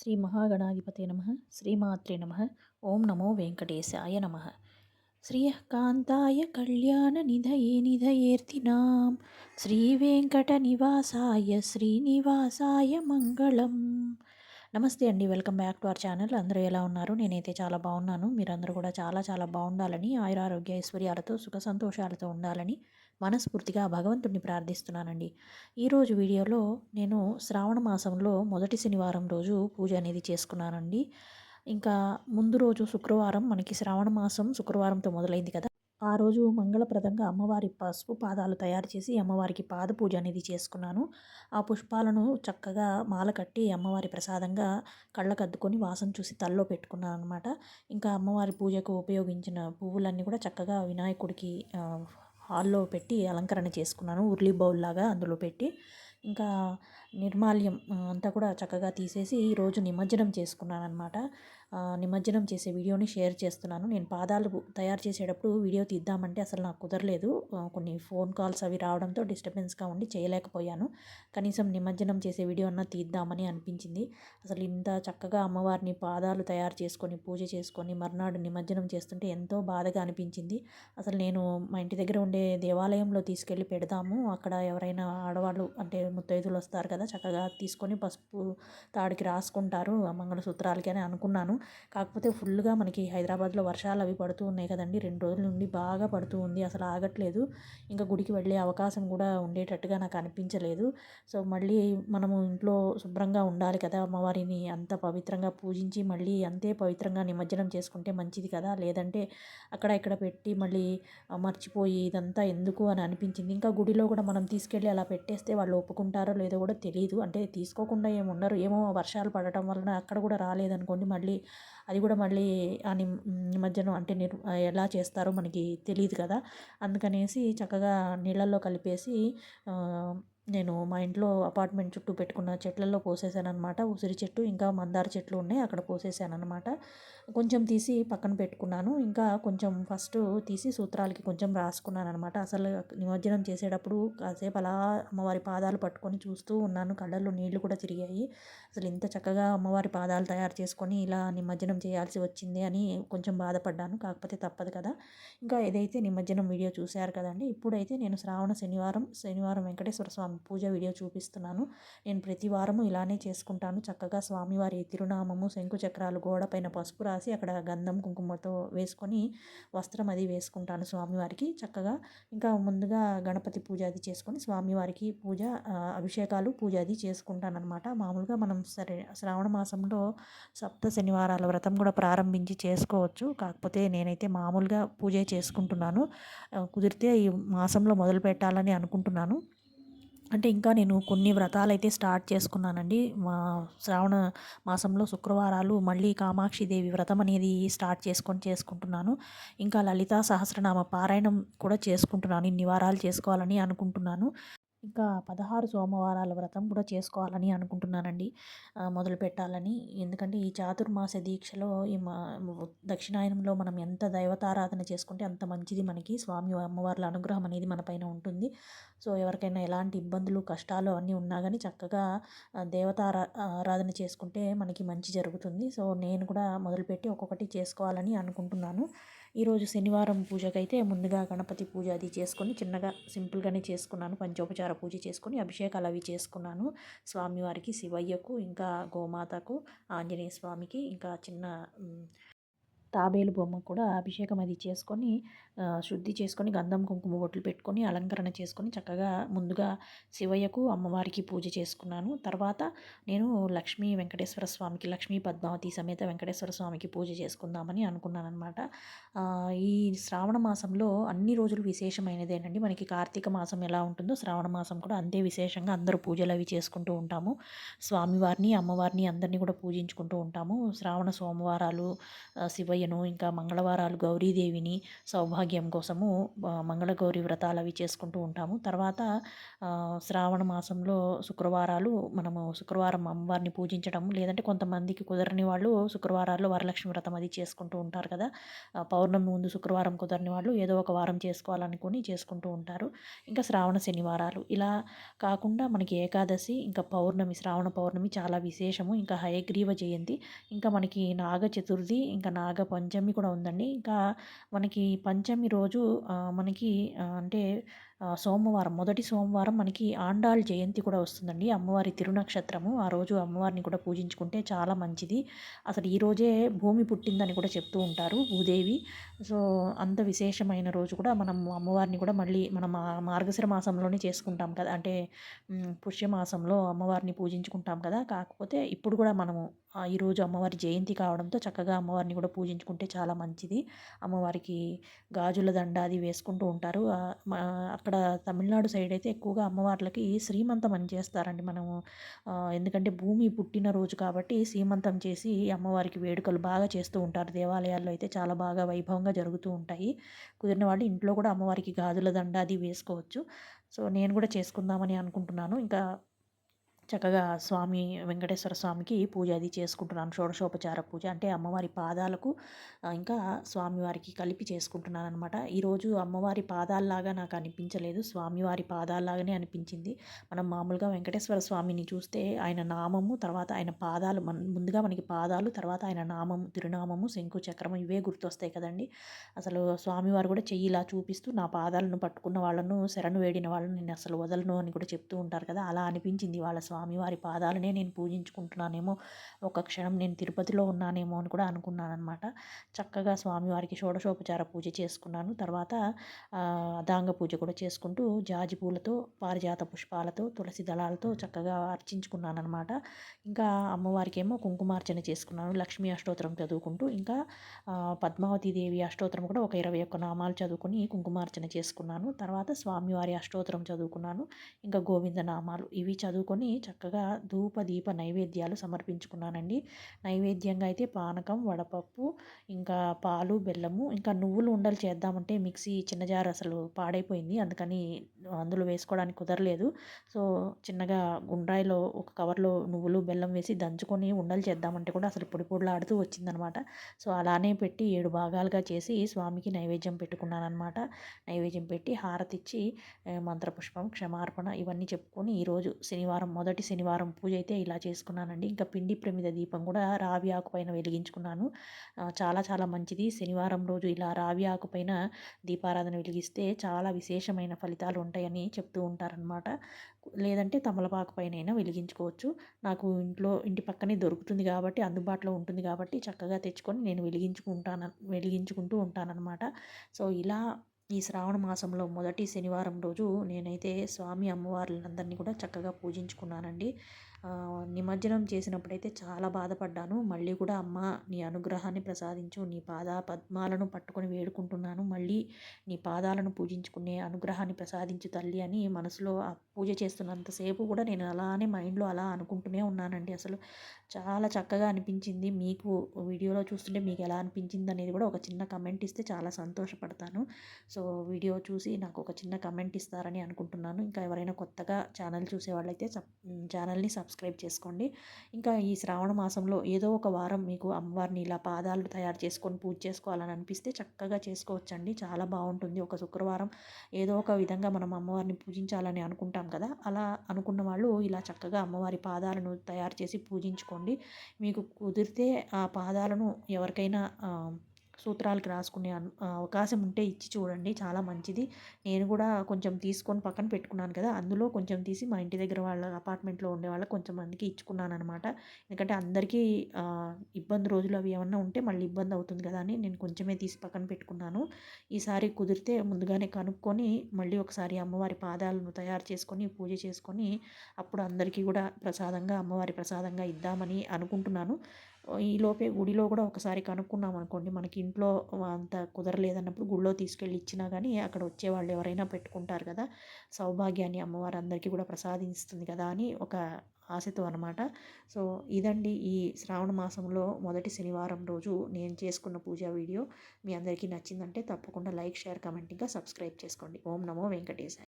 శ్రీ మహాగణాధిపతే నమ శ్రీమాత్రే నమ ఓం నమో వెంకటేశాయ నమ. శ్రియకాంతాయ కళ్యాణ నిధయే నిధయేర్తినాం. శ్రీ వెంకట నివాసాయ శ్రీనివాసాయ మంగళం. నమస్తే అండి welcome back to our channel. అందరూ ఎలా ఉన్నారు? నేనైతే చాలా బాగున్నాను. మీరందరూ కూడా చాలా చాలా బాగుండాలని ఆయురారోగ్య ఐశ్వర్యాలతో సుఖ సంతోషాలతో ఉండాలని మనస్ఫూర్తిగా భగవంతుడిని ప్రార్థిస్తున్నానండి. ఈరోజు వీడియోలో నేను శ్రావణ మాసంలో మొదటి శనివారం రోజు పూజ అనేది చేసుకున్నానండి. ఇంకా ముందు రోజు శుక్రవారం మనకి శ్రావణ మాసం శుక్రవారంతో మొదలైంది కదా. ఆ రోజు మంగళప్రదంగా అమ్మవారి పసుపు పాదాలు తయారు చేసి అమ్మవారికి పాద పూజ అనేది చేసుకున్నాను. ఆ పుష్పాలను చక్కగా మాల కట్టి అమ్మవారి ప్రసాదంగా కళ్ళకద్దుకొని వాసన చూసి తల్లో పెట్టుకున్నాను అనమాట ఇంకా అమ్మవారి పూజకు ఉపయోగించిన పువ్వులన్నీ కూడా చక్కగా వినాయకుడికి హాల్లో పెట్టి అలంకరణ చేసుకున్నాను. ఉర్లీ బౌల్ లాగా అందులో పెట్టి. ఇంకా నిర్మాల్యం అంతా కూడా చక్కగా తీసేసి ఈరోజు నిమజ్జనం చేసుకున్నాను అనమాట నిమజ్జనం చేసే వీడియోని షేర్ చేస్తున్నాను. నేను పాదాలు తయారు చేసేటప్పుడు వీడియో తీద్దామంటే అసలు నాకు కుదరలేదు. కొన్ని ఫోన్ కాల్స్ అవి రావడంతో డిస్టర్బెన్స్గా ఉండి చేయలేకపోయాను. కనీసం నిమజ్జనం చేసే వీడియో అన్నా తీద్దామని అనిపించింది. అసలు ఇంత చక్కగా అమ్మవారిని పాదాలు తయారు చేసుకొని పూజ చేసుకొని మర్నాడు నిమజ్జనం చేస్తుంటే ఎంతో బాధగా అనిపించింది. అసలు నేను మా ఇంటి దగ్గర ఉండే దేవాలయంలో తీసుకెళ్ళి పెడదాము. అక్కడ ఎవరైనా ఆడవాళ్ళు అంటే ముత్తైదులు వస్తారు కదా చక్కగా తీసుకొని పసుపు తాడికి రాసుకుంటారు మంగళసూత్రాలకి అని అనుకున్నాను. కాకపోతే ఫుల్గా మనకి హైదరాబాద్లో వర్షాలు అవి పడుతూ ఉన్నాయి కదండి. రెండు రోజుల నుండి బాగా పడుతూ ఉంది. అసలు ఆగట్లేదు. ఇంకా గుడికి వెళ్ళే అవకాశం కూడా ఉండేటట్టుగా నాకు అనిపించలేదు. సో మళ్ళీ మనము ఇంట్లో శుభ్రంగా ఉండాలి కదా. అమ్మవారిని అంత పవిత్రంగా పూజించి మళ్ళీ అంతే పవిత్రంగా నిమజ్జనం చేసుకుంటే మంచిది కదా. లేదంటే అక్కడ ఇక్కడ పెట్టి మళ్ళీ మర్చిపోయి ఇదంతా ఎందుకు అని అనిపించింది. ఇంకా గుడిలో కూడా మనం తీసుకెళ్ళి అలా పెట్టేస్తే వాళ్ళు ఒప్పుకుంటారో లేదో కూడా తెలియదు అంటే తీసుకోకుండా ఏమి ఉండరు. ఏమో వర్షాలు పడటం వలన అక్కడ కూడా రాలేదనుకోండి. మళ్ళీ అది కూడా మళ్ళీ ఆ నిమజ్జనం అంటే నిర్ ఎలా చేస్తారో మనకి తెలియదు కదా. అందుకనేసి చక్కగా నీళ్ళల్లో కలిపేసి నేను మా ఇంట్లో అపార్ట్మెంట్ చుట్టూ పెట్టుకున్న చెట్లలో పోసేసాను అనమాట ఉసిరి చెట్టు ఇంకా మందార చెట్లు ఉన్నాయి అక్కడ పోసేసాను అనమాట కొంచెం తీసి పక్కన పెట్టుకున్నాను. ఇంకా కొంచెం ఫస్ట్ తీసి సూత్రాలకి కొంచెం రాసుకున్నాను అనమాట అసలు నిమజ్జనం చేసేటప్పుడు కాసేపు అలా అమ్మవారి పాదాలు పట్టుకొని చూస్తూ ఉన్నాను. కళ్ళల్లో నీళ్ళు కూడా తిరిగాయి. అసలు ఇంత చక్కగా అమ్మవారి పాదాలు తయారు చేసుకొని ఇలా నిమజ్జనం చేయాల్సి వచ్చింది అని కొంచెం బాధపడ్డాను. కాకపోతే తప్పదు కదా. ఇంకా ఏదైతే నిమజ్జనం వీడియో చూశారు కదండి ఇప్పుడైతే నేను శ్రావణ శనివారం శనివారం వెంకటేశ్వర స్వామి పూజ వీడియో చూపిస్తున్నాను. నేను ప్రతి వారము ఇలానే చేసుకుంటాను. చక్కగా స్వామివారి తిరునామము శంకు చక్రాలు గోడపైన పసుపు రాసి అక్కడ గంధం కుంకుమతో వేసుకొని వస్త్రం అది వేసుకుంటాను స్వామివారికి చక్కగా. ఇంకా ముందుగా గణపతి పూజ అది చేసుకొని స్వామివారికి పూజ అభిషేకాలు పూజ అది చేసుకుంటాను అనమాట మామూలుగా మనం సరే శ్రావణ మాసంలో సప్త శనివారాల వ్రతం కూడా ప్రారంభించి చేసుకోవచ్చు. కాకపోతే నేనైతే మామూలుగా పూజ చేసుకుంటున్నాను. కుదిరితే ఈ మాసంలో మొదలు పెట్టాలని అనుకుంటున్నాను. అంటే ఇంకా నేను కొన్ని వ్రతాలు అయితే స్టార్ట్ చేసుకున్నానండి. మా శ్రావణ మాసంలో శుక్రవారాలు మళ్ళీ కామాక్షిదేవి వ్రతం అనేది స్టార్ట్ చేసుకొని చేసుకుంటున్నాను. ఇంకా లలితా సహస్రనామ పారాయణం కూడా చేసుకుంటున్నాను. ఇన్ని వారాలు చేసుకోవాలని అనుకుంటున్నాను. ఇంకా పదహారు సోమవారాల వ్రతం కూడా చేసుకోవాలని అనుకుంటున్నానండి. మొదలు పెట్టాలని. ఎందుకంటే ఈ చాతుర్మాస దీక్షలో ఈ మా దక్షిణాయనంలో మనం ఎంత దైవతారాధన చేసుకుంటే అంత మంచిది మనకి. స్వామి అమ్మవార్ల అనుగ్రహం అనేది మన పైన ఉంటుంది. సో ఎవరికైనా ఎలాంటి ఇబ్బందులు కష్టాలు అన్నీ ఉన్నా కానీ చక్కగా దేవతారా ఆరాధన చేసుకుంటే మనకి మంచి జరుగుతుంది. సో నేను కూడా మొదలుపెట్టి ఒక్కొక్కటి చేసుకోవాలని అనుకుంటున్నాను. ఈరోజు శనివారం పూజకైతే ముందుగా గణపతి పూజ అది చేసుకొని చిన్నగా సింపుల్గానే చేసుకున్నాను. పంచోపచార పూజ చేసుకొని అభిషేకాలు అవి చేసుకున్నాను. స్వామివారికి శివయ్యకు ఇంకా గోమాతకు ఆంజనేయ స్వామికి ఇంకా చిన్న తాబేలు బొమ్మ కూడా అభిషేకం అది చేసుకొని శుద్ధి చేసుకొని గంధం కుంకుమ బొట్లు పెట్టుకొని అలంకరణ చేసుకొని చక్కగా ముందుగా శివయ్యకు అమ్మవారికి పూజ చేసుకున్నాను. తర్వాత నేను లక్ష్మీ వెంకటేశ్వర స్వామికి లక్ష్మీ పద్మావతి సమేత వెంకటేశ్వర స్వామికి పూజ చేసుకుందామని అనుకున్నాను అనమాట ఈ శ్రావణ మాసంలో అన్ని రోజులు విశేషమైనదేనండి మనకి కార్తీక మాసం ఎలా ఉంటుందో శ్రావణ మాసం కూడా అంతే విశేషంగా అందరూ పూజలు అవి చేసుకుంటూ ఉంటాము. స్వామివారిని అమ్మవారిని అందరినీ కూడా పూజించుకుంటూ ఉంటాము. శ్రావణ సోమవారాలు శివయ్యను ఇంకా మంగళవారాలు గౌరీదేవిని సౌభాగ్య కోసము మంగళగౌరి వ్రతాలు అవి చేసుకుంటూ ఉంటాము. తర్వాత శ్రావణ మాసంలో శుక్రవారాలు మనము శుక్రవారం అమ్మవారిని పూజించడం లేదంటే కొంతమందికి కుదరని వాళ్ళు శుక్రవారాల్లో వరలక్ష్మి వ్రతం అది చేసుకుంటూ ఉంటారు కదా. పౌర్ణమి ముందు శుక్రవారం కుదరని వాళ్ళు ఏదో ఒక వారం చేసుకోవాలనుకుని చేసుకుంటూ ఉంటారు. ఇంకా శ్రావణ శనివారాలు. ఇలా కాకుండా మనకి ఏకాదశి ఇంకా పౌర్ణమి శ్రావణ పౌర్ణమి చాలా విశేషము. ఇంకా హయగ్రీవ జయంతి ఇంకా మనకి నాగ చతుర్థి ఇంకా నాగ పంచమి కూడా ఉందండి. ఇంకా మనకి పంచమి రోజు మనకి అంటే సోమవారం మొదటి సోమవారం మనకి ఆండాళ్ జయంతి కూడా వస్తుందండి. అమ్మవారి తిరునక్షత్రము. ఆ రోజు అమ్మవారిని కూడా పూజించుకుంటే చాలా మంచిది. అసలు ఈరోజే భూమి పుట్టిందని కూడా చెప్తూ ఉంటారు భూదేవి. సో అంత విశేషమైన రోజు కూడా మనం అమ్మవారిని కూడా మళ్ళీ మనం మార్గశిర మాసంలోనే చేసుకుంటాం కదా. అంటే పుష్యమాసంలో అమ్మవారిని పూజించుకుంటాం కదా. కాకపోతే ఇప్పుడు కూడా మనము ఈరోజు అమ్మవారి జయంతి కావడంతో చక్కగా అమ్మవారిని కూడా పూజించుకుంటే చాలా మంచిది. అమ్మవారికి గాజుల దండ అది వేసుకుంటూ ఉంటారు. అక్కడ తమిళనాడు సైడ్ అయితే ఎక్కువగా అమ్మవార్లకి శ్రీమంతం అని చేస్తారండి మనము. ఎందుకంటే భూమి పుట్టిన రోజు కాబట్టి శ్రీమంతం చేసి అమ్మవారికి వేడుకలు బాగా చేస్తూ ఉంటారు. దేవాలయాల్లో అయితే చాలా బాగా వైభవంగా జరుగుతూ ఉంటాయి. కుదిరిన వాళ్ళు ఇంట్లో కూడా అమ్మవారికి గాజుల దండ అది వేసుకోవచ్చు. సో నేను కూడా చేసుకుందామని అనుకుంటున్నాను. ఇంకా చక్కగా స్వామి వెంకటేశ్వర స్వామికి పూజ అది చేసుకుంటున్నాను. షోడశోపచార పూజ అంటే అమ్మవారి పాదాలకు ఇంకా స్వామివారికి కలిపి చేసుకుంటున్నాను అనమాట ఈరోజు అమ్మవారి పాదాల్లాగా నాకు అనిపించలేదు. స్వామివారి పాదాల్లాగానే అనిపించింది. మనం మామూలుగా వెంకటేశ్వర స్వామిని చూస్తే ఆయన నామము తర్వాత ఆయన పాదాలు మన ముందుగా మనకి పాదాలు తర్వాత ఆయన నామము తిరునామము శంకు చక్రము ఇవే గుర్తొస్తాయి కదండి. అసలు స్వామివారు కూడా చెయ్యి ఇలా చూపిస్తూ నా పాదాలను పట్టుకున్న వాళ్ళను శరణు వేడిన వాళ్ళను నేను అసలు వదలను అని కూడా చెప్తూ ఉంటారు కదా. అలా అనిపించింది వాళ్ళ స్వామి స్వామివారి పాదాలనే నేను పూజించుకుంటున్నానేమో ఒక క్షణం నేను తిరుపతిలో ఉన్నానేమో అని కూడా అనుకున్నాను అనమాట చక్కగా స్వామివారికి షోడశోపచార పూజ చేసుకున్నాను. తర్వాత దాంగ పూజ కూడా చేసుకుంటూ జాజి పూలతో పారిజాత పుష్పాలతో తులసి దళాలతో చక్కగా అర్చించుకున్నాను అనమాట ఇంకా అమ్మవారికి ఏమో కుంకుమార్చన చేసుకున్నాను. లక్ష్మీ అష్టోత్తరం చదువుకుంటూ ఇంకా పద్మావతి దేవి అష్టోత్తరం కూడా ఒక ఇరవై ఒక్క నామాలు చదువుకుని కుంకుమార్చన చేసుకున్నాను. తర్వాత స్వామివారి అష్టోత్తరం చదువుకున్నాను. ఇంకా గోవింద నామాలు ఇవి చదువుకొని చక్కగా ధూప దీప నైవేద్యాలు సమర్పించుకున్నానండి. నైవేద్యంగా అయితే పానకం వడపప్పు ఇంకా పాలు బెల్లము ఇంకా నువ్వులు ఉండలు చేద్దామంటే మిక్సీ చిన్న జార్ అసలు పాడైపోయింది. అందుకని అందులో వేసుకోవడానికి కుదరలేదు. సో చిన్నగా గుండ్రాయిలో ఒక కవర్లో నువ్వులు బెల్లం వేసి దంచుకొని ఉండలు చేద్దామంటే కూడా అసలు పొడి పొడిలాడుతూ వచ్చిందనమాట. సో అలానే పెట్టి ఏడు భాగాలుగా చేసి స్వామికి నైవేద్యం పెట్టుకున్నాను అనమాట నైవేద్యం పెట్టి హారతిచ్చి మంత్రపుష్పం క్షమార్పణ ఇవన్నీ చెప్పుకొని ఈరోజు శనివారం మొదటి శనివారం పూజ అయితే ఇలా చేసుకున్నానండి. ఇంకా పిండి ప్రమిద దీపం కూడా రావి ఆకు పైన వెలిగించుకున్నాను. చాలా చాలా మంచిది. శనివారం రోజు ఇలా రావి ఆకు పైన దీపారాధన వెలిగిస్తే చాలా విశేషమైన ఫలితాలు ఉంటాయని చెప్తూ ఉంటారనమాట లేదంటే తమలపాకు పైన అయినా వెలిగించుకోవచ్చు. నాకు ఇంట్లో ఇంటి పక్కనే దొరుకుతుంది కాబట్టి అందుబాటులో ఉంటుంది కాబట్టి చక్కగా తెచ్చుకొని నేను వెలిగించుకుంటాను వెలిగించుకుంటూ ఉంటానన్నమాట. సో ఇలా ఈ శ్రావణ మాసంలో మొదటి శనివారం రోజు నేనైతే స్వామి అమ్మవార్లందరినీ కూడా చక్కగా పూజించుకున్నానండి. నిమజ్జనం చేసినప్పుడైతే చాలా బాధపడ్డాను. మళ్ళీ కూడా అమ్మ నీ అనుగ్రహాన్ని ప్రసాదించు నీ పాద పద్మాలను పట్టుకొని వేడుకుంటున్నాను. మళ్ళీ నీ పాదాలను పూజించుకునే అనుగ్రహాన్ని ప్రసాదించు తల్లి అని మనసులో ఆ పూజ చేస్తున్నంతసేపు కూడా నేను అలానే మైండ్లో అలా అనుకుంటూనే ఉన్నానండి. అసలు చాలా చక్కగా అనిపించింది. మీకు వీడియోలో చూస్తుంటే మీకు ఎలా అనిపించింది అనేది కూడా ఒక చిన్న కమెంట్ ఇస్తే చాలా సంతోషపడతాను. సో వీడియో చూసి నాకు ఒక చిన్న కమెంట్ ఇస్తారని అనుకుంటున్నాను. ఇంకా ఎవరైనా కొత్తగా ఛానల్ చూసే వాళ్ళైతే ఛానల్ని సబ్ సబ్స్క్రైబ్ చేసుకోండి. ఇంకా ఈ శ్రావణ మాసంలో ఏదో ఒక వారం మీకు అమ్మవారిని ఇలా పాదాలు తయారు చేసుకొని పూజ చేసుకోవాలని అనిపిస్తే చక్కగా చేసుకోవచ్చండి. చాలా బాగుంటుంది. ఒక శుక్రవారం ఏదో ఒక విధంగా మనం అమ్మవారిని పూజించాలని అనుకుంటాం కదా? అలా అనుకున్న వాళ్ళు ఇలా చక్కగా అమ్మవారి పాదాలను తయారు చేసి పూజించుకోండి. మీకు కుదిరితే ఆ పాదాలను ఎవరికైనా సూత్రాలకి రాసుకునే అవకాశం ఉంటే ఇచ్చి చూడండి చాలా మంచిది. నేను కూడా కొంచెం తీసుకొని పక్కన పెట్టుకున్నాను కదా అందులో కొంచెం తీసి మా ఇంటి దగ్గర వాళ్ళ అపార్ట్మెంట్లో ఉండే వాళ్ళకి కొంచెం మందికి ఇచ్చుకున్నాను అనమాట ఎందుకంటే అందరికీ ఇబ్బంది రోజులు అవి ఏమన్నా ఉంటే మళ్ళీ ఇబ్బంది అవుతుంది కదా అని నేను కొంచెమే తీసి పక్కన పెట్టుకున్నాను. ఈసారి కుదిరితే ముందుగానే కనుక్కొని మళ్ళీ ఒకసారి అమ్మవారి పాదాలను తయారు చేసుకొని పూజ చేసుకొని అప్పుడు అందరికీ కూడా ప్రసాదంగా అమ్మవారి ప్రసాదంగా ఇద్దామని అనుకుంటున్నాను. ఈలోపే గుడిలో కూడా ఒకసారి కనుక్కున్నాం అనుకోండి మనకి ఇంట్లో అంత కుదరలేదన్నప్పుడు గుడిలో తీసుకెళ్ళి ఇచ్చినా కానీ అక్కడ వచ్చే వాళ్ళు ఎవరైనా పెట్టుకుంటారు కదా సౌభాగ్యాన్ని అమ్మవారు అందరికీ కూడా ప్రసాదిస్తుంది కదా అని ఒక ఆశతో అనమాట సో ఇదండి ఈ శ్రావణ మాసంలో మొదటి శనివారం రోజు నేను చేసుకున్న పూజా వీడియో. మీ అందరికీ నచ్చిందంటే తప్పకుండా లైక్ షేర్ కమెంట్ ఇంకా సబ్స్క్రైబ్ చేసుకోండి. ఓం నమో వెంకటేశాయ.